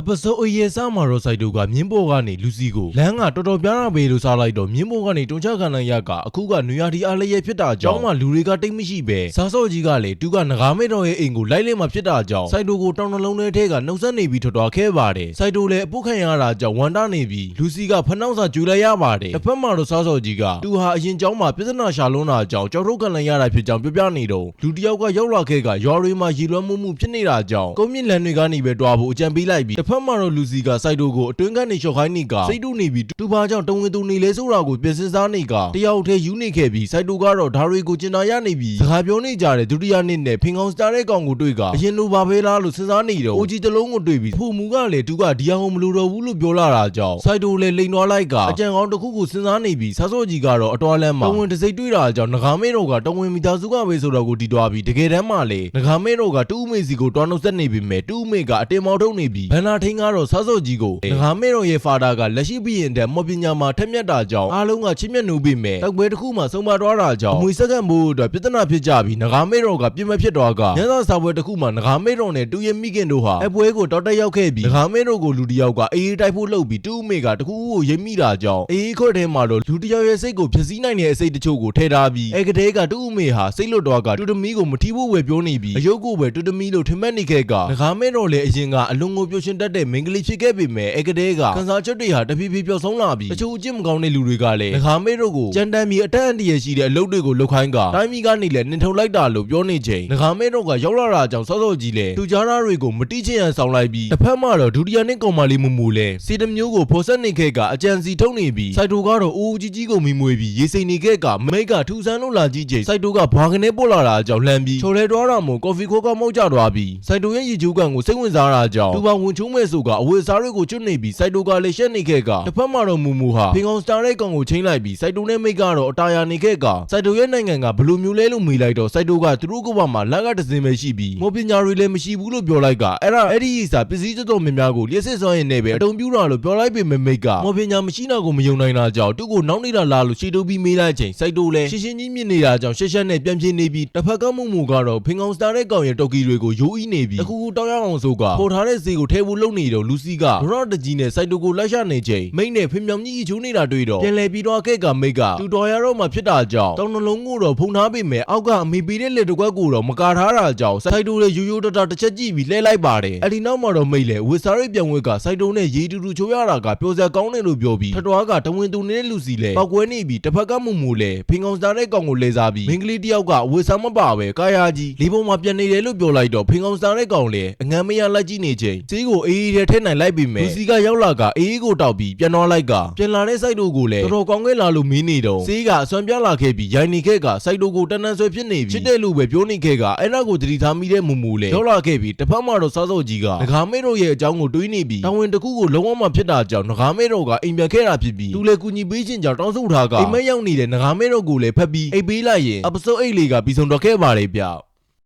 အပစိုးအရေးစားမာရောဆိုင်တို့ကမြင်းပေါ်ကနေလူစီကိုလမ်းကတော်တော်ပြားတာပဲလို့စားလိုက်တော့မြင်းပေါ်ကနေတုံချခံနိုင်ရကအခုကနွေရာဒီအားလျက်ဖြစ်တာကြောင့်မှလူတွေကတိတ်မရှိပဲစားစော့ကြီးကလည်းသူကငကားမဲတော်ရဲ့အိမ်ကိုလိုက်လဲမှဖြစ်တာကြောင့်ဆိုင်တို့ကိုတောင်နှလုံးထဲထဲကနှုတ်ဆက်နေပြီးထွက်သွားခဲ့ပါတယ်ဆိုင်တို့လည်းအပုတ်ခံရတာကြောင့်ဝန်တာနေပြီးလူစီကဖနှောက်စာကျူလိုက်ရပါတယ်တစ်ဖက်မှာတော့စားစော့ကြီးကသူဟာအရင်ကျောင်းမှာပြဿနာရှာလုံးတာကြောင့်ကြောက်ထုတ်ခံလိုက်ရတာဖြစ်ကြောင်းပြောပြနေတော့လူတစ်ယောက်ကရောက်လာခဲ့ကရွာတွေမှာရေလွှမ်းမှုမှုဖြစ်နေတာကြောင့်ကုန်းမြင့်လန်တွေကနေပဲတွားဖို့အကြံပေးလိုက်ပြီးတစ်ဖက်မှာတော့လူစီကစိုက်တို့ကိုအတွင်းကနေရှော့ခိုင်းနေကစိတ်တူနေပြီးတူပါကြောင့်တဝင်သူနေလဲဆိုတာကိုပြင်ဆင်စားနေကတယောက်တည်းယူနေခဲ့ပြီးစိုက်တို့ကတော့ဓာတွေကိုကျင်နာရနေပြီးစကားပြောနေကြတဲ့ဒုတိယနေ့နဲ့ဖင်ကောင်စတာတဲ့ကောင်ကိုတွေ့ကအရင်လိုပါပဲလားလို့စဉ်းစားနေတော့အိုကြီးတစ်လုံးကိုတွေ့ပြီးဖူမူကလည်းသူကဒီအောင်မလို့တော့ဘူးလို့ပြောလာတာကြောင့်စိုက်တို့လည်းလိန်သွားလိုက်ကအကြံကောင်းတစ်ခုကိုစဉ်းစားနေပြီးဆာစောကြီးကတော့အတော်လန်းမှာတဝင်တစ်စိတ်တွေ့တာကြောင့်ငကားမဲတော်ကတဝင်မိသားစုကပဲဆိုတော့ကိုတီတွားပြီးတကယ်တမ်းမှလေငကားမဲတော်ကတူးမေစီကိုတွားနှုတ်ဆက်နေပြီမဲ့တူးမေကအတင်မောင်းထုတ်နေပြီးဘန္နာထင်းကတော့ဆာစောကြီးကိုငကားမဲတော်ရဲ့ဖာတာကလက်ရှိပြီးရင်တဲ့မော်ပညာမှာထက်မြက်တာကြောင့်အားလုံးကချစ်မြတ်နိုးပြီးမဲ့တောက်ပွဲတစ်ခုမှဆုံးမသွားတာကြောင့်အမွေစက္ကန့်မိုးအတွက်ပြဿနာဖြစ်ကြပြီးငကားမဲတော်ကပြင်းမဖြစ်သွားကညစာစာပွဲတစ်ခုမှငကားမဲတော်နဲ့တူရဲ့မိခင်တို့ဟာအပွဲကိုတောက်တက်ရောက်ခဲ့ပြီးငကားမဲတော်ကိုလူတစ်ယောက်ကအေးအေးတိုက်ဖို့လှုပ်ပြီးတူးမေကတခုခုကိုရိပ်မိတာကြောင့်အေးခွက်ထဲမှာတော့လူတစ်ယောက်ရဲ့စိတ်ကိုဖျက်ဆီးနိုင်တဲ့အစိတ်တချို့ကိုထည့်ထားပြီးအဲကတဲ့ကတူးမေဟာစိတ်လွတ်တော့ကတူတမီကိုမထီးဖို့ဝယ်ပြောနေပြီးအယုတ်ကိုပဲတူတမီလို့ထင်မှတ်နေခဲ့ကငကားမဲတော်လည်းအရင်ကအလွန်ကိုပျော်ရွှင်တတ်တဲ့မိန်းကလေးဖြစ်ခဲ့ပေမဲ့အဲကတဲ့ကခန်းစားချက်တွေဟာတဖြည်းဖြည်းပျောက်ဆုံးလာပြီးတချို့အကျင့်မကောင်းတဲ့လူတွေကလည်းငကားမဲတော်ကိုကြမ်းတမ်းပြီးအတက်အန်တရရှိတဲ့အလုပ်တွေကိုလုပ်ခိုင်းကတိုင်းမီကနေလည်းနှင်ထုတ်လိုက်တာလို့ပြောနေချိန်ငကားမဲတော်ကရောက်လာတာကြောင့်စောစောကြီးလဲသူကြားသားတွေကိုမတိချင်ရန်ဆောင်လိုက်ပြီးတစ်ဖက်မှာတော့ဒုတိယနှစ်ကောင်မလေးမူမူလဲစီတမျိုးကိုဖော်ဆက်နေခဲ့ကအကြံစီထုတ်နေပြီးစိုက်တိုကတော့အိုးကြီးကြီးကိုမိမွေပြီးရေစိမ်နေခဲ့ကမိတ်ကထူဆန်းလို့လာကြည့်ချိန်စိုက်တိုကဘွာကနေပို့လာတာကြောင့်လှမ်းပြီးချိုလဲတွားတာမို့ကော်ဖီခိုးကမောက်ကြသွားပြီးစိုက်တိုရဲ့ရေချိုးကန်ကိုစိတ်ဝင်စားတာကြောင့်သူပါဝင်ချုံးမဲ့ဆိုကအဝေစားတွေကိုကျွတ်နေပြီးစိုက်တိုကလည်းရှက်နေခဲ့ကတစ်ဖက်မှာတော့မူမူဟာဖင်ကောင်စတာတဲ့ကောင်ကိုချိန်လိုက်ပြီးစိုက်တိုနဲ့မိတ်ကတော့အတာယာနေခဲ့ကစိုက်တိုရဲ့နိုင်ငံကဘယ်လိုမျိုးလဲလို့မေးလိုက်တော့စိုက်တိုကသူတို့ကဘာမှလက်ကတစင်ပဲရှိပြီးမော်ပညာတွေလည်းမရှိဘူးလို့ပြောလိုက်ကအဲ့ဒါအဲ့ဒီစာပစ္စည်းတော်တော်များများကိုလျှက်စစ်စွမ်းရင်နဲ့ပဲအတုံပြူတာလို့ပြောလိုက်ပေမဲ့မိတ်ကမော်ပညာမရှိတာကိုမယုံနိုင်တာကြောင့်သူ့ကိုနောက်နေတာလားလို့ရှေ့တိုးပြီးမေးလိုက်ချိန်စိုက်တိုလည်းရှင်းရှင်းကြီးမြင်နေတာကြောင့်ရှက်ရှက်နဲ့ပြန်ပြေးနေပြီးတစ်ဖက်ကမှုမှုကတော့ဖင်ကောင်စတာတဲ့ကောင်ရဲ့တော်ကီတွေကိုယိုးအီးနေပြီးအခုခုတောင်းရအောင်ဆိုကပေါ်ထားတဲ့ဈေးကိုထဲဖို့လုပ်နေတော့လူစီကဒရော့တကြီးနဲ့စိုက်တိုကိုလိုက်ရှနေချိန်မိတ်နဲ့ဖင်မြောင်ကြီးချိုးနေတာတွေ့တော့ပြန်လဲပြီးတော့ခဲ့ကမိတ်ကတူတော်ရတော့မှဖြစ်တာကြောင့်တောင်းနှလုံးကိုတော့ဖုံထားပေမဲ့အောက်ကအမေပေးတဲ့လက်တစ်ကွက်ကိုတော့မကာထားတာကြောင့်စိုက်တိုလည်းယူယူတတတစ်ချက်ကြည့်ပြီးလှဲလိုက်ပါတယ်အဲ့ဒီနောက်မှာတော့မိတ်လေဝစ်စားရိတ်ပြန်ဝက်ကစိုက်တိုနဲ့ရေတူတူချိုးရတာကပျော်စရာကောင်းတယ်လို့ပြောပြီးထထွားကတဝင်းသူနေတဲ့လူစီလဲပောက်ကွဲနေပြီးတစ်ဖက်ကမှုမှုလဲဖင်ကောင်စားတဲ့ကောင်ကိုလဲစားပြီးမိန်းကလေးတယောက်ကဝစ်စားမပါပဲကာယာကြီးလေးပုံမှာပြန်နေတယ်လို့ပြောလိုက်တော့ဖင်ကောင်စားတဲ့ကောင်လဲအငမ်းမရလိုက်ကြည့်နေချိန်ဈေးကိုအေးအေးထဲထည့်နိုင်လိုက်ပြီမဲ့လူစီကရောက်လာကအေးအေးကိုတောက်ပြီးပြန်သွားလိုက်ကပြန်လာတဲ့စိုက်တိုကိုလဲတော်တော်ကောင်းခဲ့လာလို့မင်းနေတော့ဈေးကအစွမ်းပြလာခဲ့ပြီးရိုင်နေခဲ့ကစိုက်တိုကိုတန်းတန်းဆွဲဖြစ်နေပြီးချစ်တဲ့လူပဲပြောနေခဲ့ကအဲ့ဒါကိုတတိထားမိတဲ့မူမူလဲရောက်လာခဲ့ပြီးတစ်ဖက်မှာတော့စားစောကြီးကငကားမဲတို့ရဲ့အကြောင်းကိုတွေးနေပြီးတာဝန်တစ်ခုကိုလုံးဝမဖြစ်တာကြောင့်ငကားမဲတို့ကအိမ်ပြန်ခဲ့တာဖြစ်ပြီးသူလည်းကူညီပေးခြင်းကြောင့်တောင်းဆိုထားကအိမ်မက်ရောက်နေတဲ့ငကားမဲတို့ကိုလည်းဖက်ပြီးအိပ်ပေးလိုက်ရင်အပစိုးအိတ်လေးကပြီးဆုံးတော့ခဲ့ပါတယ်ဗျ